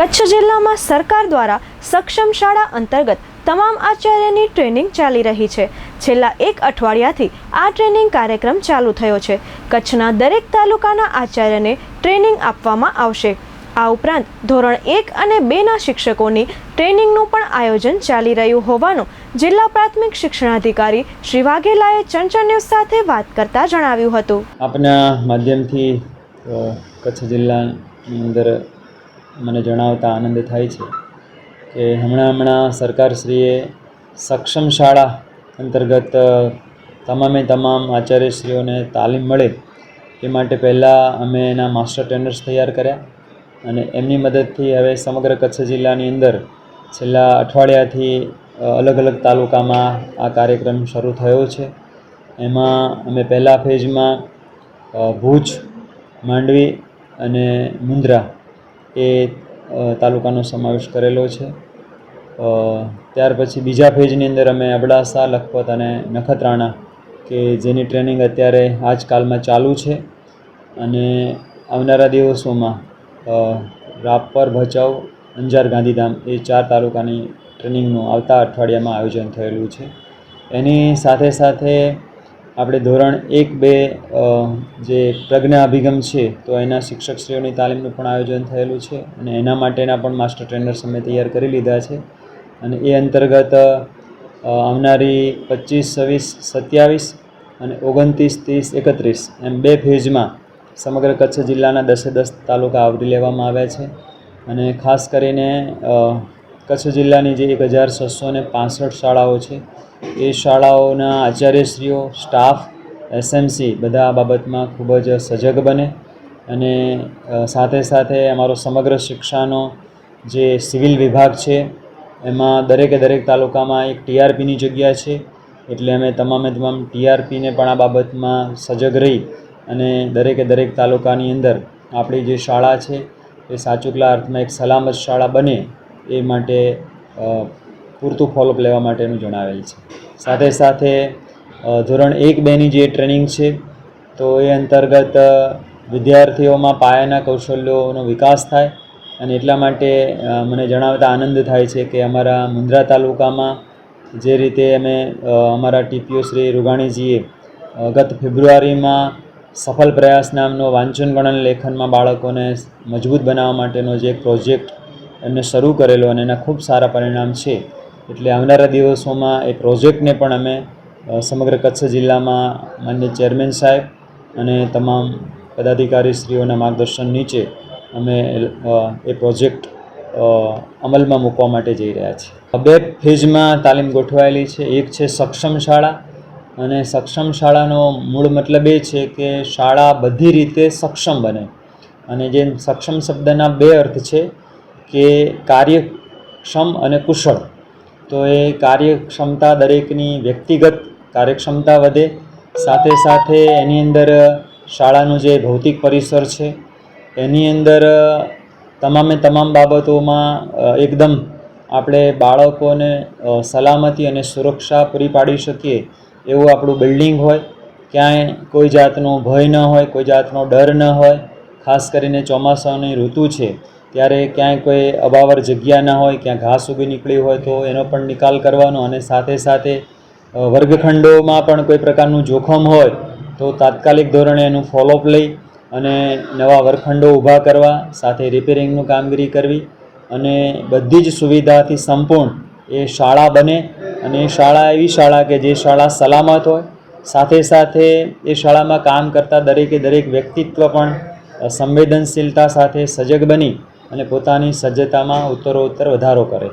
કચ્છ જિલ્લામાં સરકાર દ્વારા સક્ષમ શાળા અંતર્ગત તમામ આચાર્યની ટ્રેનિંગ ચાલી રહી છે. છેલ્લા એક અઠવાડિયાથી આ ટ્રેનિંગ કાર્યક્રમ ચાલુ થયો છે. કચ્છના દરેક તાલુકાના આચાર્યને ટ્રેનિંગ આપવામાં આવશે. આ ઉપરાંત ધોરણ એક અને બેના શિક્ષકોની ટ્રેનિંગનું પણ આયોજન ચાલી રહ્યું હોવાનું જિલ્લા પ્રાથમિક શિક્ષણાધિકારી શ્રી વાઘેલાએ ચંચળ ન્યૂઝ સાથે વાત કરતા જણાવ્યું હતું. આપના માધ્યમથી કચ્છ જિલ્લાની અંદર મને જણાવતા આનંદ થાય છે કે હમણાં હમણાં સરકારશ્રીએ સક્ષમ શાળા અંતર્ગત તમામે તમામ આચાર્યશ્રીઓને તાલીમ મળે એ માટે પહેલાં અમે એના માસ્ટર ટ્રેનર્સ તૈયાર કર્યા અને એમની મદદથી હવે સમગ્ર કચ્છ જિલ્લાની અંદર છેલ્લા અઠવાડિયાથી અલગ અલગ તાલુકામાં આ કાર્યક્રમ શરૂ થયો છે. એમાં અમે પહેલા ફેઝમાં ભુજ, માંડવી અને મુન્દ્રા એ તાલુકાનો સમાવેશ કરેલો છે. ત્યાર પછી બીજા ફેઝની અંદર અમે અબડાસા, લખપત અને નખત્રાણા, કે જેની ટ્રેનિંગ અત્યારે આજકાલમાં ચાલુ છે. અને આવનારા દિવસોમાં રાપર, ભચાઉ, અંજાર, ગાંધીધામ એ ચાર તાલુકાની ટ્રેનિંગનું આવતા અઠવાડિયામાં આયોજન થયેલું છે. એની સાથે સાથે આપણે ધોરણ એક બે જે પ્રજ્ઞા અભિગમ છે, તો એના શિક્ષકશ્રીઓની તાલીમનું પણ આયોજન થયેલું છે અને એના માટેના પણ માસ્ટર ટ્રેનર્સ અમે તૈયાર કરી લીધા છે. અને એ અંતર્ગત આવનારી પચીસ, છવ્વીસ, સત્યાવીસ અને ઓગણત્રીસ, ત્રીસ, એકત્રીસ એમ બે ફેઝમાં સમગ્ર કચ્છ જિલ્લાના દસે દસ તાલુકા આવરી લેવામાં આવ્યા છે. અને ખાસ કરીને કચ્છ જિલ્લાની જે એક હજાર છસો ને પાસઠ શાળાઓ છે, એ શાળાઓના આચાર્યશ્રીઓ, સ્ટાફ એસએમસી બધા આ બાબતમાં ખૂબ જ સજગ બને અને સાથે સાથે અમારો સમગ્ર શિક્ષાનો જે સિવિલ વિભાગ છે, એમાં દરેકે દરેક તાલુકામાં એક ટીઆરપીની જગ્યા છે, એટલે અમે તમામે તમામ ટીઆરપીને પણ આ બાબતમાં સજગ રહી અને દરેકે દરેક તાલુકાની અંદર આપણી જે શાળા છે, એ સાચુકલા અર્થમાં એક સલામત શાળા બને એ માટે પૂરતું ફોલોઅપ લેવા માટેનું જણાવેલ છે. સાથે સાથે ધોરણ એક બેની જે ટ્રેનિંગ છે, તો એ અંતર્ગત વિદ્યાર્થીઓમાં પાયાના કૌશલ્યોનો વિકાસ થાય અને એટલા માટે મને જણાવતા આનંદ થાય છે કે અમારા મુંદ્રા તાલુકામાં જે રીતે અમે અમારા ટીપીઓ શ્રી રૂગાણીજીએ ગત ફેબ્રુઆરીમાં સફળ પ્રયાસ નામનો વાંચન ગણન લેખનમાં બાળકોને મજબૂત બનાવવા માટેનો જે પ્રોજેક્ટ એમને શરૂ કરેલો અને એના ખૂબ સારા પરિણામ છે. એટલે આવનારા દિવસોમાં એ પ્રોજેક્ટને પણ અમે સમગ્ર કચ્છ જિલ્લામાં માન્ય ચેરમેન સાહેબ અને તમામ પદાધિકારીશ્રીઓના માર્ગદર્શન નીચે અમે એ પ્રોજેક્ટ અમલમાં મૂકવા માટે જઈ રહ્યા છીએ. બે ફેઝમાં તાલીમ ગોઠવાયેલી છે. એક છે સક્ષમ શાળા અને સક્ષમ શાળાનો મૂળ મતલબ એ છે કે શાળા બધી રીતે સક્ષમ બને. અને જે સક્ષમ શબ્દના બે અર્થ છે કે કાર્યક્ષમ અને કુશળ. તો એ કાર્યક્ષમતા દરેકની વ્યક્તિગત કાર્યક્ષમતા વધે. સાથે સાથે એની અંદર શાળાનું જે ભૌતિક પરિસર છે, એની અંદર તમામે તમામ બાબતોમાં એકદમ આપણે બાળકોને સલામતી અને સુરક્ષા પૂરી પાડી શકીએ એવું આપણું બિલ્ડિંગ હોય. ક્યાંય કોઈ જાતનો ભય ન હોય, કોઈ જાતનો ડર ન હોય. ખાસ કરીને ચોમાસાની ઋતુ છે. ત્યારે ક્યાંય કોઈ અબાવર જગ્યા ના હોય ક્યાં ઘાસ ઊગી નીકળી હોય તો એનો પણ નિકાલ કરવાનો અને સાથે સાથે વર્ગખંડોમાં પણ કોઈ પ્રકારનું જોખમ હોય તો તાત્કાલિક ધોરણે એનું ફોલોઅપ લઈ અને નવા વર્ગખંડો ઊભા કરવા, સાથે રિપેરિંગનું કામગીરી કરવી અને બધી જ સુવિધાથી સંપૂર્ણ એ શાળા બને અને શાળા એવી શાળા કે જે શાળા સલામત હોય. સાથે સાથે એ શાળામાં કામ કરતા દરેકે દરેક વ્યક્તિત્વ પણ સંવેદનશીલતા સાથે સજગ બની અને પોતાની સજ્જતામાં ઉત્તરોત્તર વધારો કરે.